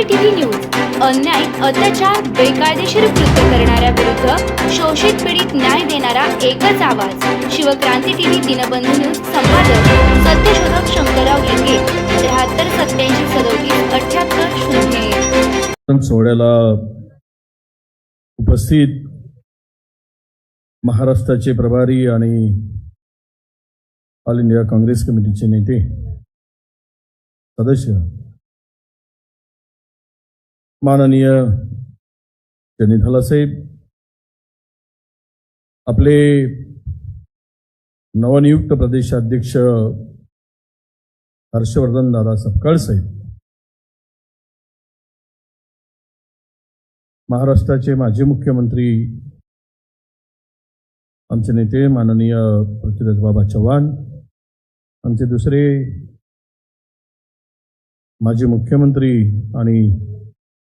क्रांती TV news अन्याय अत्याचार बेकायदेशीर कृत्य करणाऱ्या विरुद्ध शोषित पीडित न्याय देणारा एकच आवाज. शिवक्रांती टीव्ही दिनबंधू न्यूज संपादक सत्यशोधक शंकरराव लिंगे त्र्याहत्तर सत्याऐंशी सदोतीस अठ्याहत्तर शून्य सोहळ्याला उपस्थित महाराष्ट्राचे प्रभारी आणि ऑल इंडिया काँग्रेस कमिटीचे नेते सदस्य माननीय जनिधाला साहेब. आपले नवनियुक्त प्रदेशाध्यक्ष हर्षवर्धन दादा सपकाळ साहेब. महाराष्ट्राचे माजी मुख्यमंत्री आमचे नेते माननीय पृथ्वीराज बाबा चव्हाण आमचे दुसरे माजी मुख्यमंत्री आणि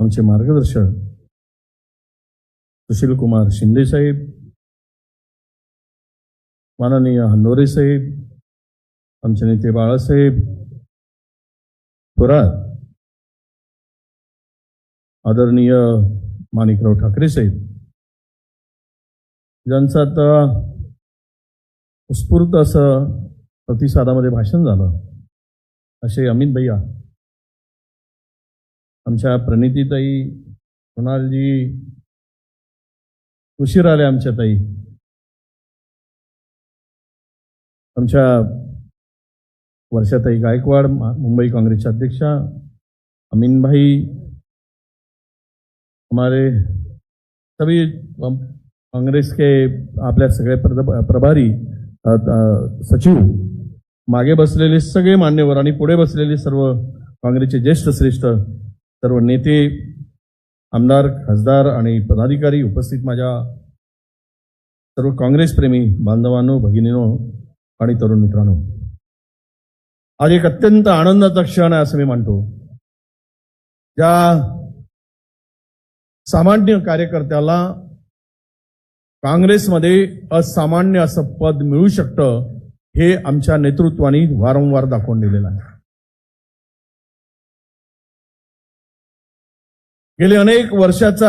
आमचे मार्गदर्शक सुशील कुमार शिंदे साहेब माननीय हनोरे साहेब आमचे नेते बाळासाहेब थोरात आदरणीय माणिकराव ठाकरे साहेब ज्यांचं आता उत्स्फूर्त असं प्रतिसादामध्ये भाषण झालं असे अमित भैया आमच्या प्रणितीताई कुणालजी उशीर आल्या आमच्या ताई. आमच्या वर्षाताई गायकवाड मुंबई काँग्रेसच्या अध्यक्षा अमीनभाई हमारे सभी कांग्रेस के आपल्या सगळे प्रभारी सचिव मागे बसलेले सगळे मान्यवर आणि पुढे बसलेले सर्व काँग्रेसचे ज्येष्ठ श्रेष्ठ सर्व नेते आमदार खासदार आणि पदाधिकारी उपस्थित माझ्या सर्व काँग्रेसप्रेमी बांधवांनो भगिनीनो आणि तरुण मित्रांनो. आज एक अत्यंत आनंदाचा क्षण आहे असं मी मानतो. ज्या सामान्य कार्यकर्त्याला काँग्रेसमध्ये असामान्य असं पद मिळू शकतं हे आमच्या नेतृत्वाने वारंवार दाखवून दिलेलं आहे. गेले अनेक वर्षाचा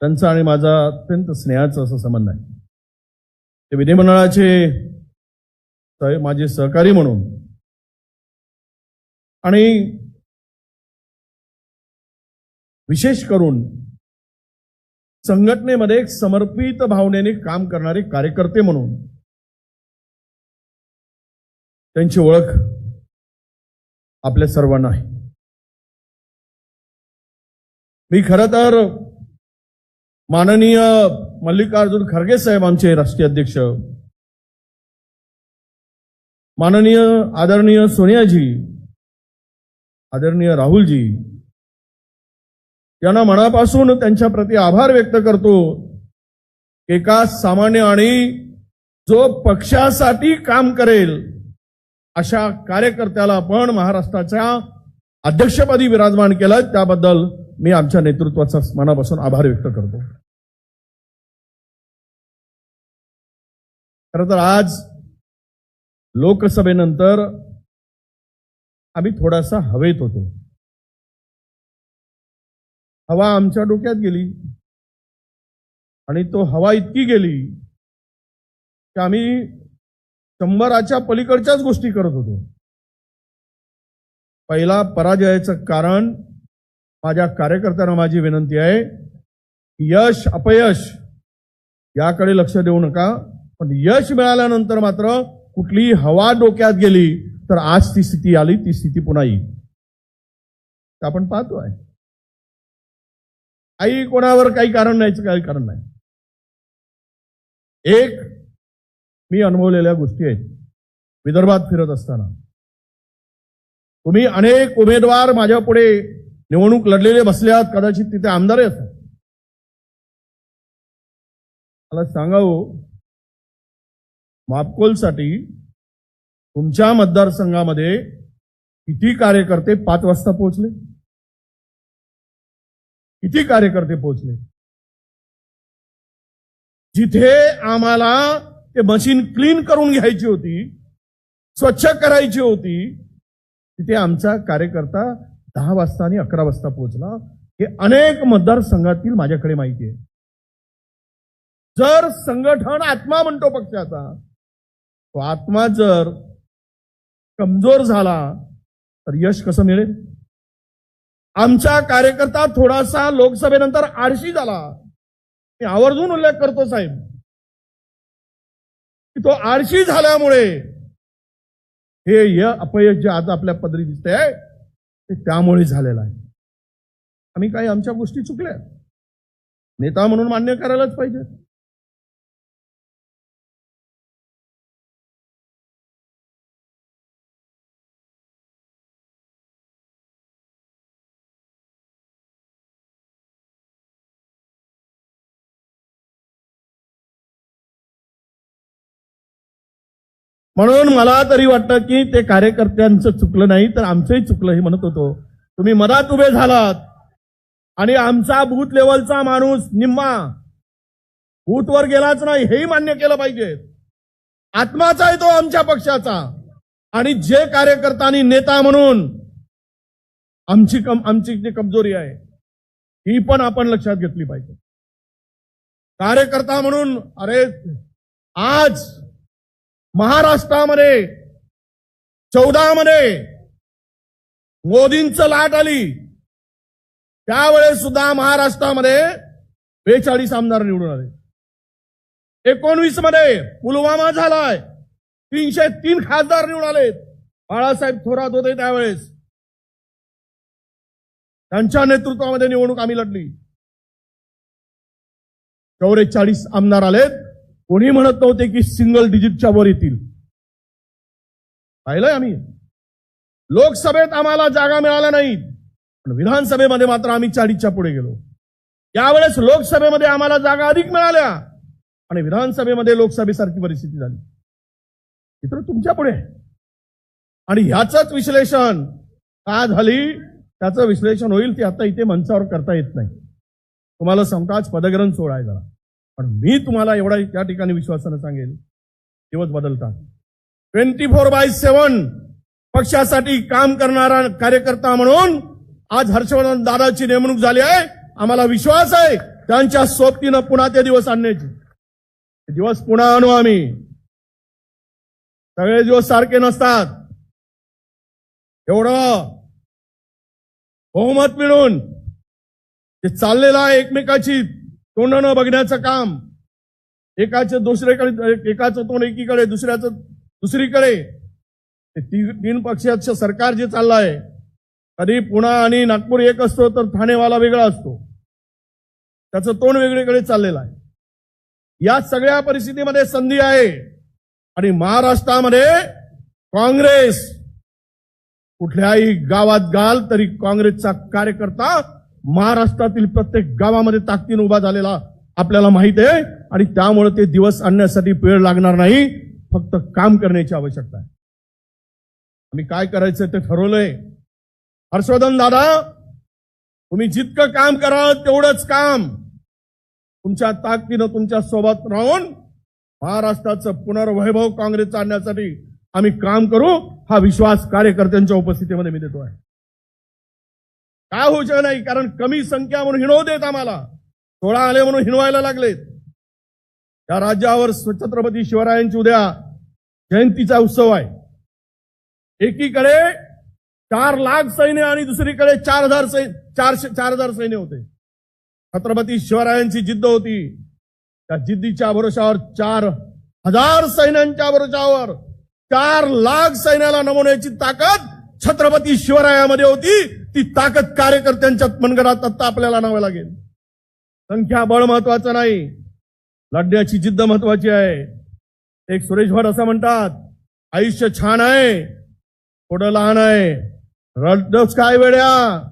त्यांचा आणि माझा अत्यंत स्नेहाचा असा संबंध आहे. ते विधिमंडळाचे माझे सहकारी म्हणून आणि विशेष करून संघटनेमध्ये एक समर्पित भावनेने काम करणारे कार्यकर्ते म्हणून त्यांची ओळख आपल्या सर्वांना आहे. मी खर तर माननीय मल्लिकार्जुन खरगे साहेब आमचे राष्ट्रीय अध्यक्ष माननीय आदरणीय सोनियाजी आदरणीय राहुलजी यांना मनापासून त्यांच्या प्रती आभार व्यक्त करतो. एका सामान्य आणि जो पक्षासाठी काम करेल अशा कार्यकर्त्याला आपण महाराष्ट्राच्या अध्यक्षपदी विराजमान केलं. त्याबद्दल मी आमच्या नेतृत्वाचा मनापासून आभार व्यक्त करतो. खरं तर आज लोकसभेनंतर आम्ही थोडासा हवेत होतो. हवा आमच्या डोक्यात गेली. आणि तो हवा इतकी गेली की आम्ही शंभराच्या पलीकडच्याच गोष्टी करत होतो. पहिला पराजयाचं कारण माझ्या कार्यकर्त्यांना माझी विनंती आहे यश अपयश याकडे लक्ष देऊ नका. पण यश मिळाल्यानंतर मात्र कुठलीही हवा डोक्यात गेली तर आज ती स्थिती आली ती स्थिती पुन्हा येईल. आपण पाहतो आहे. काही कोणावर काही कारण नाहीचं काही कारण नाही. एक मी अनुभवलेल्या गोष्टी आहेत. विदर्भात फिरत असताना. तुम्ही अनेक उमेदवार माझ्या पुढे निवडणूक लढलेले बसले कदाचित तिथे आमदारही असतात मला सांगावं मापकोलसाठी तुमच्या मतदारसंघामध्ये किती कार्यकर्ते पाच वाजता पोहोचले? किती कार्यकर्ते पोहोचले? जिथे आम्हाला ते मशीन क्लीन करून घ्यायची होती स्वच्छ करायची होती तिथे आमचा कार्यकर्ता दहा वाजता आणि अकरा वाजता पोहोचला. हे अनेक मतदारसंघातील माझ्याकडे माहिती आहे. जर संघटन आत्मा म्हणतो पक्षाचा तो आत्मा जर कमजोर झाला तर यश कसं मिळेल? आमचा कार्यकर्ता थोडासा लोकसभेनंतर आळशी झाला. मी आवर्जून उल्लेख करतो साहेब की तो आळशी झाल्यामुळे हे य अपयश जे आज आपल्या पदरी दिसतंय ते त्यामुळे झालेलं आहे. आम्ही काही आमच्या गोष्टी चुकल्या नेता म्हणून मान्य करायलाच पाहिजे. म्हणून मला तरी वाटतं की ते कार्यकर्त्यांचं चुकलं नाही तर आमचंही चुकलं हे म्हणत होतो. तुम्ही मधात उभे झालात. आणि आमचा बूथ लेवलचा माणूस निम्मा बूथवर गेलाच नाही हेही मान्य केलं पाहिजे. आत्माचा आहे तो आमच्या पक्षाचा. आणि जे कार्यकर्त्यांनी नेता म्हणून आमची कम आमची जी कमजोरी आहे ही पण आपण लक्षात घेतली पाहिजे. कार्यकर्ता म्हणून अरे आज महाराष्ट्रामध्ये चौदा मध्ये मोदींचं लाट आली. त्यावेळेस सुद्धा महाराष्ट्रामध्ये बेचाळीस आमदार निवडून आले. एकोणवीसमध्ये पुलवामा झालाय. तीनशे तीन खासदार निवडून आलेत. बाळासाहेब थोरात होते त्यावेळेस. त्यांच्या नेतृत्वामध्ये निवडणूक आम्ही लढली. चौवेचाळीस आमदार आलेत. कोणी म्हणत नव्हते की सिंगल डिजिटच्या वर येतील? पाहिलंय आम्ही. लोकसभेत आम्हाला जागा मिळाल्या नाहीत. पण विधानसभेमध्ये मात्र आम्ही चाळीसच्या पुढे गेलो. यावेळेस लोकसभेमध्ये आम्हाला जागा अधिक मिळाल्या. आणि विधानसभेमध्ये लोकसभेसारखी परिस्थिती झाली. मित्र तुमच्यापुढे. आणि ह्याच विश्लेषण का झाली? त्याचं विश्लेषण होईल ते आता इथे मंचावर करता येत नाही. तुम्हाला सांगतो आज पदग्रहण सोहळा आहे जरा पण मी तुम्हाला एवढा त्या ठिकाणी विश्वासानं सांगेल दिवस बदलतात ट्वेंटी फोर बाय सेवन पक्षासाठी काम करणारा कार्यकर्ता म्हणून आज हर्षवर्धन दादाची नेमणूक झाली आहे. आम्हाला विश्वास आहे त्यांच्या सोबतीनं पुन्हा ते दिवस आणण्याची. दिवस पुन्हा आणू आम्ही. सगळे दिवस सारखे नसतात. एवढं बहुमत मिळून ते चाललेलं आहे एकमेकाची तोंड न बघण्याचं काम. एकाचं दुसरीकडे एकाचं तोंड एकीकडे दुसऱ्याचं दुसरीकडे. तीन पक्षाचं सरकार जे चाललं आहे कधी पुणा आणि नागपूर एक असतो तर ठाणेवाला वेगळा असतो. त्याचं तोंड वेगळीकडे चाललेलं आहे. या सगळ्या परिस्थितीमध्ये संधी आहे. आणि महाराष्ट्रामध्ये काँग्रेस कुठल्याही गावात गाल तरी काँग्रेसचा कार्यकर्ता महाराष्ट्रातील प्रत्येक गावामध्ये ताकदीने उभा झालेला आपल्याला माहीत आहे. आणि त्यामुळे ते दिवस आणण्यासाठी वेळ लागणार नाही. फक्त काम करण्याची आवश्यकता आहे. आम्ही काय करायचं ते ठरवलंय. हर्षवर्धन दादा तुम्ही जितकं काम कराल तेवढंच काम. तुमच्या ताकदीनं तुमच्यासोबत राहून महाराष्ट्राचं पुनर्वैभव काँग्रेसचं आणण्यासाठी आम्ही काम करू. हा विश्वास कार्यकर्त्यांच्या उपस्थितीमध्ये मी देतो आहे. काय होऊ शकत नाही? कारण कमी संख्या म्हणून हिणवू देत आम्हाला. सोळा आले म्हणून हिणवायला लागलेत. या राज्यावर छत्रपती शिवरायांची उद्या जयंतीचा उत्सव आहे. एकीकडे चार लाख सैन्य आणि दुसरीकडे चार हजार सैन्य चारशे चार हजार सैन्य होते. छत्रपती शिवरायांची जिद्द होती. त्या जिद्दीच्या भरोशावर चार हजार सैन्यांच्या भरोशावर चार लाख सैन्याला नमवण्याची ताकद छत्रपती शिवरायामध्ये होती. ती ताकद कार्यकर्त्यांच्या मनगडात आत्ता आपल्याला आणावं लागेल. संख्या बळ महत्वाचं नाही. लढण्याची जिद्द महत्वाची आहे. एक सुरेश भट असं म्हणतात आयुष्य छान आहे थोडं लहान आहे. रडच काय वेड्या?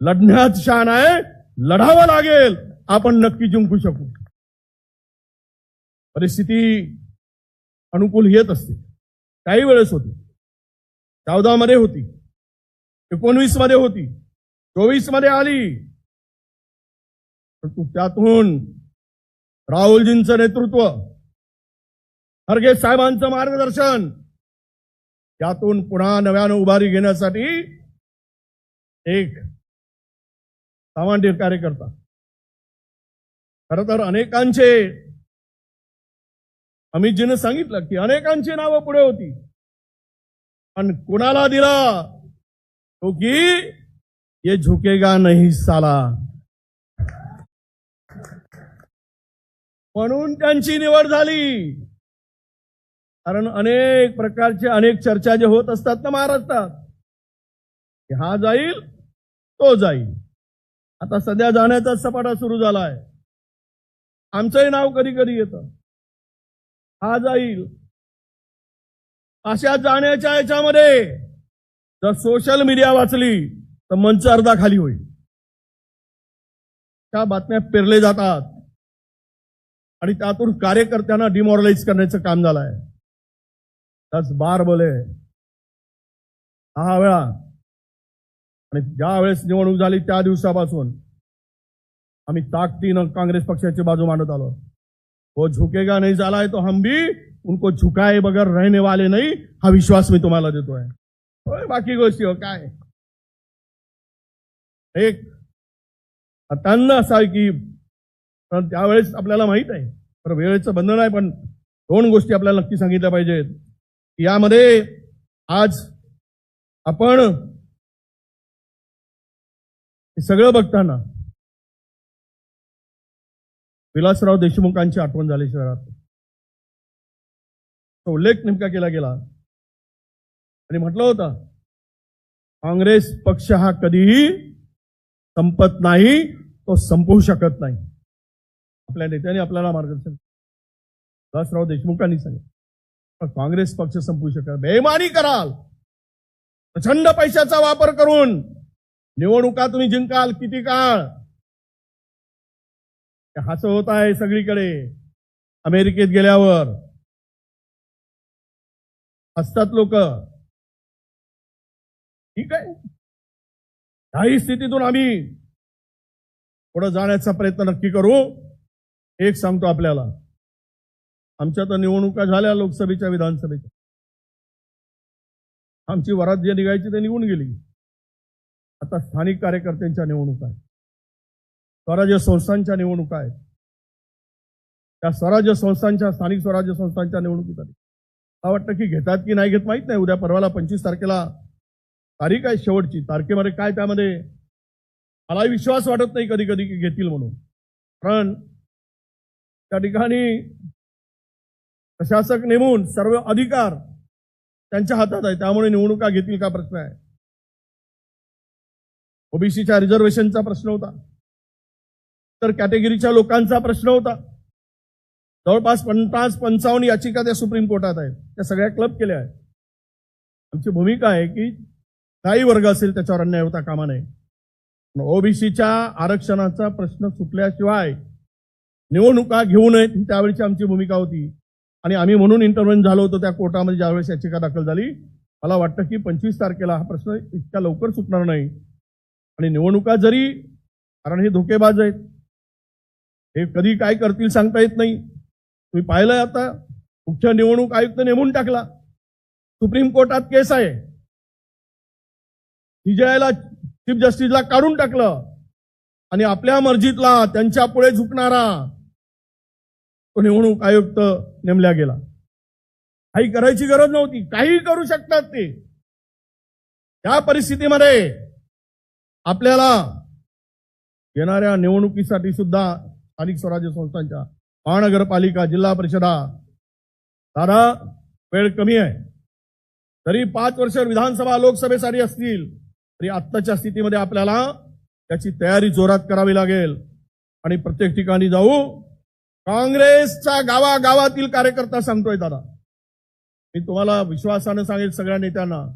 लढण्यात छान आहे लढावं लागेल. आपण नक्की जिंकू शकू. परिस्थिती अनुकूल येत असते. काही वेळेस होती. चौदा मध्ये होती. एकोणवीसमध्ये होती. चोवीसमध्ये आली. परंतु त्यातून राहुलजींचं नेतृत्व खरगे साहेबांचं मार्गदर्शन त्यातून पुन्हा नव्यानं उभारी घेण्यासाठी एक सामान्य कार्यकर्ता. खर तर अनेकांचे अमितजीनं सांगितलं की अनेकांची नावं पुढे होती. पण कुणाला दिला? क्योंकि की ये झुकेगा नहीं साला। म्हणून त्यांची निवड झाली. कारण अनेक प्रकारचे अनेक चर्चा जे होत असतात ना महाराष्ट्रात हा जाईल तो जाईल. आता सध्या जाण्याचा सपाटा सुरू झालाय. आमचंही नाव कधी कधी येतं. हा जाईल. अशा जाण्याच्या याच्यामध्ये जर सोशल मीडिया वाचली तर मंच अर्धा खाली होईल. त्या बातम्या पेरले जातात. आणि त्यातून कार्यकर्त्यांना डिमॉरलाइज करण्याचं काम झालं आहे दस बार बोले. दहा वेळा. आणि ज्या वेळेस निवडणूक झाली त्या दिवसापासून आम्ही ताकदीनं काँग्रेस पक्षाची बाजू मांडत आलो. वो झुकेगा नाही झालाय तो हम भी उनको झुकाए बगर रहने वाले नाही हा विश्वास मी तुम्हाला देतोय. बाकी गोष्टी हो काय? एक त्यांना असा की त्यावेळेस आपल्याला माहीत आहे. तर वेळेचं बंधन आहे पण दोन गोष्टी आपल्याला नक्की सांगितल्या पाहिजेत. यामध्ये आज आपण सगळं बघताना विलासराव देशमुखांची आठवण झाली शहरात. तो उल्लेख नेमका केला गेला. आणि म्हटलं होतं काँग्रेस पक्ष हा कधीही संपत नाही तो संपवू शकत नाही. आपल्या नेत्याने आपल्याला मार्गदर्शन दासराव देशमुखांनी सांगितलं काँग्रेस पक्ष संपवू शकत बेमानी कराल. प्रचंड पैशाचा वापर करून निवडणुका तुम्ही जिंकाल किती काळ? हास होत आहे सगळीकडे. अमेरिकेत गेल्यावर हसतात लोक. ठीक आहे? काही स्थितीतून आम्ही पुढे जाण्याचा प्रयत्न नक्की करू. एक सांगतो आपल्याला. आमच्या तर निवडणुका झाल्या लोकसभेच्या विधानसभेच्या. आमची वरात जे निघायची ते निघून गेली. आता स्थानिक कार्यकर्त्यांच्या निवडणुका आहेत. स्वराज्य संस्थांच्या निवडणुका आहेत. त्या स्वराज्य संस्थांच्या स्थानिक स्वराज्य संस्थांच्या निवडणुकीसाठी. मला वाटतं की घेतात की नाही घेत माहीत नाही. उद्या परवाला पंचवीस तारखेला तारीख आहे शेवटची. तारखेमध्ये काय त्यामध्ये? मला विश्वास वाटत नाही कधी कधी की घेतील म्हणून. कारण त्या ठिकाणी प्रशासक नेमून सर्व अधिकार त्यांच्या हातात आहे. त्यामुळे निवडणुका घेतील का प्रश्न आहे. ओबीसीच्या रिझर्वेशनचा प्रश्न होता. तर कॅटेगरीच्या लोकांचा प्रश्न होता. जवळपास पन्नास पंचावन्न याचिका त्या सुप्रीम कोर्टात आहेत. त्या सगळ्या क्लब केल्या आहेत. आमची भूमिका आहे की काही वर्ग असेल त्याच्यावर अन्याय होता कामा नये. ओबीसीच्या आरक्षणाचा प्रश्न सुटल्याशिवाय निवडणुका घेऊ नयेत ही त्यावेळीची आमची भूमिका होती. आणि आम्ही म्हणून इंटरव्हेन झालो होतो त्या कोर्टामध्ये ज्यावेळेस याचिका दाखल झाली. मला वाटतं की पंचवीस तारखेला हा प्रश्न इतक्या लवकर सुटणार नाही. आणि निवडणुका जरी कारण हे धोकेबाज आहेत. हे कधी काय करतील सांगता येत नाही. तुम्ही पाहिलंय आता मुख्य निवडणूक आयुक्त नेमून टाकला. सुप्रीम कोर्टात केस आहे. सीजेआयला चीफ जस्टिसला काढून टाकलं. आणि आपल्या मर्जीतला त्यांच्या पुढे झुकणारा तो निवडणूक आयुक्त नेमल्या गेला. काही करायची गरज नव्हती. काही करू शकतात ते. त्या परिस्थितीमध्ये आपल्याला येणाऱ्या निवडणुकीसाठी सुद्धा स्थानिक स्वराज्य संस्थांच्या महानगरपालिका जिल्हा परिषदा दादा वेळ कमी आहे. तरी पाच वर्ष विधानसभा लोकसभेसाठी असतील. तरी आत्ताच्या स्थितीमध्ये आपल्याला त्याची तयारी जोरात करावी लागेल. आणि प्रत्येक ठिकाणी जाऊ. काँग्रेसचा गावागावातील कार्यकर्ता सांगतोय दादा. मी तुम्हाला विश्वासानं सांगेल सगळ्या नेत्यांना.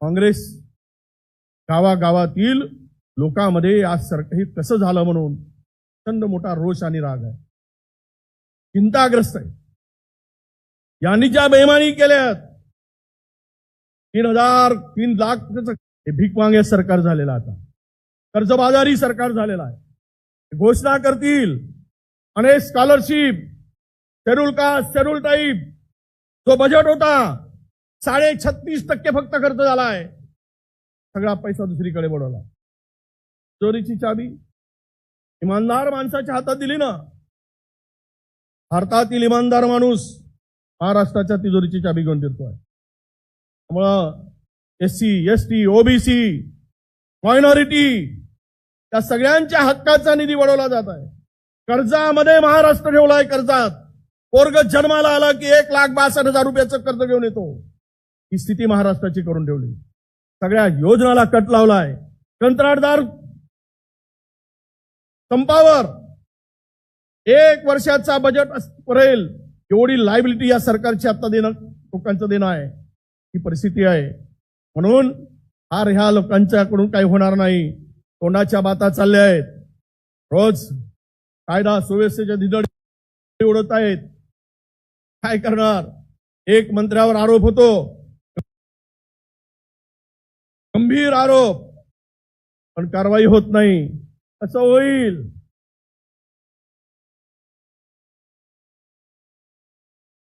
काँग्रेस गावागावातील लोकांमध्ये आज सरकार हे कसं झालं म्हणून प्रचंड मोठा रोष आणि राग आहे. चिंताग्रस्त आहे. यांनी ज्या बेमानी केल्यात तीन हजार तीन लाख हे भीकमागे सरकार झालेलं आता. कर्जबाजारी सरकार झालेला आहे. घोषणा करतील. अनेक scholarship schedule caste schedule tribe जो बजेट होता साडे छत्तीस टक्के फक्त खर्च झाला आहे. सगळा पैसा दुसरीकडे बुडवला. चोरीची चाबी. इमानदार माणसाच्या हातात दिली ना. भारतातील इमानदार माणूस महाराष्ट्राच्या तिजोरीची चाबी घेऊन फिरतोय. त्यामुळं S C S T OBC minority या सगळ्यांच्या हक्काचा निधी वळवला जात आहे. कर्जामध्ये महाराष्ट्र ठेवला आहे कर्जात. पोरग जन्माला आला की एक लाख बासष्ट हजार रुपयाचं कर्ज घेऊन येतो. ही स्थिती महाराष्ट्राची करून ठेवली. सगळ्या योजनाला कट लावलाय. कंत्राटदार संपावर एक वर्षाचा बजेट अस- पडेल एवढी लायबिलिटी या सरकारची आता देणं लोकांचं देणं आहे. ही परिस्थिती आहे. म्हणून हार ह्या लोकांच्याकडून काही होणार नाही. तोंडाच्या बाता चालल्या आहेत. रोज कायदा सुव्यवस्थेच्या दिदड उडत आहेत. काय करणार? एक मंत्र्यावर आरोप होतो. गंभीर आरोप. पण कारवाई होत नाही. असं होईल.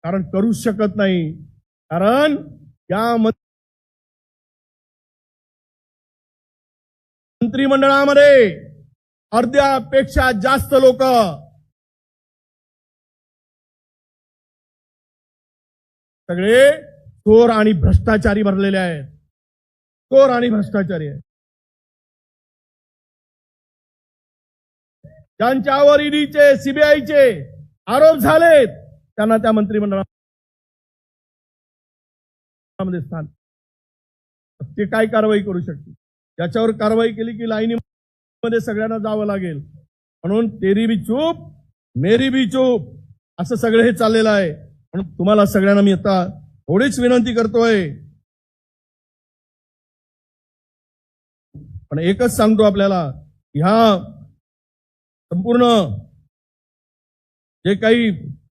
कारण करूच शकत नाही. कारण या मंत्रिमंडळामध्ये अर्ध्यापेक्षा जास्त लोक सगळे चोर आणि भ्रष्टाचारी भरलेले आहेत. चोर आणि भ्रष्टाचारी आहेत. ज्यांच्यावर ईडीचे सीबीआयचे आरोप झालेत त्यांना त्या मंत्रिमंडळामध्ये स्थान. ते काय कारवाई करू शकते त्याच्यावर कारवाई केली की लाईनीमध्ये सगळ्यांना जावं लागेल. म्हणून तेरी बी चूप मेरी बी चूप असं सगळं हे चाललेलं आहे. म्हणून तुम्हाला सगळ्यांना मी आता थोडीच विनंती करतोय. पण एकच सांगतो आपल्याला ह्या संपूर्ण जे काही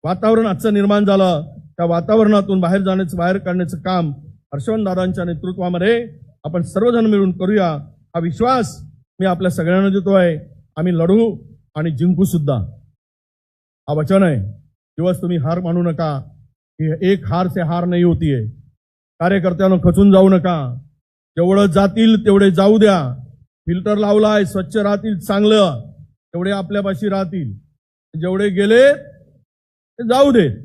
वातावरण आजचं निर्माण झालं त्या वातावरणातून बाहेर जाण्याचं बाहेर काढण्याचं काम हर्षवंत दादांच्या नेतृत्वामध्ये आपण सर्वजण मिळून करूया. हा विश्वास मी आपल्या सगळ्यांना देतो आहे. आम्ही लढू आणि जिंकू सुद्धा. हा वचन आहे. दिवस तुम्ही हार मानू नका. की एक हार से हार नाही होतीये. कार्यकर्त्यांना खचून जाऊ नका. जेवढं जातील तेवढे जाऊ द्या. फिल्टर लावला आहे स्वच्छ राहतील चांगलं. तेवढे आपल्यापाशी राहतील. जेवढे गेले ते जाऊ दे.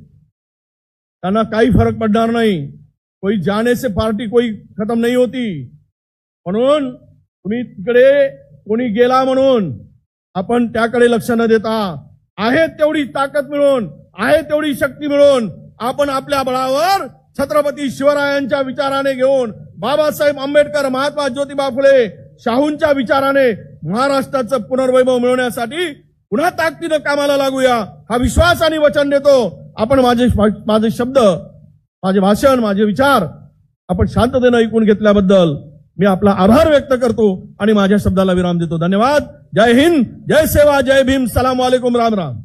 त्यांना काही फरक पडणार नाही। कोई जाने से पार्टी कोई खतम नाही होती। म्हणून तुम्ही तिकडे कोणी गेला म्हणून आपण त्याकडे लक्ष न देता आहे तेवढी ताकद मिळून आहे तेवढी शक्ती मिळून आपण आपल्या बळावर छत्रपती शिवरायांच्या विचाराने घेऊन बाबासाहेब आंबेडकर महात्मा ज्योतिबा फुले शाहूंच्या विचाराने महाराष्ट्राचं पुनर्वैभव मिळवण्यासाठी पुन्हा ताकदीनं कामाला लागूया. हा विश्वास आणि वचन देतो. आपण माझे माझे शब्द माझे भाषण माझे विचार आपण शांततेनं ऐकून घेतल्याबद्दल मी आपला आभार व्यक्त करतो आणि माझ्या शब्दाला विराम देतो. धन्यवाद. जय हिंद. जय सेवा. जय भीम. सलाम वालेकुम. राम राम.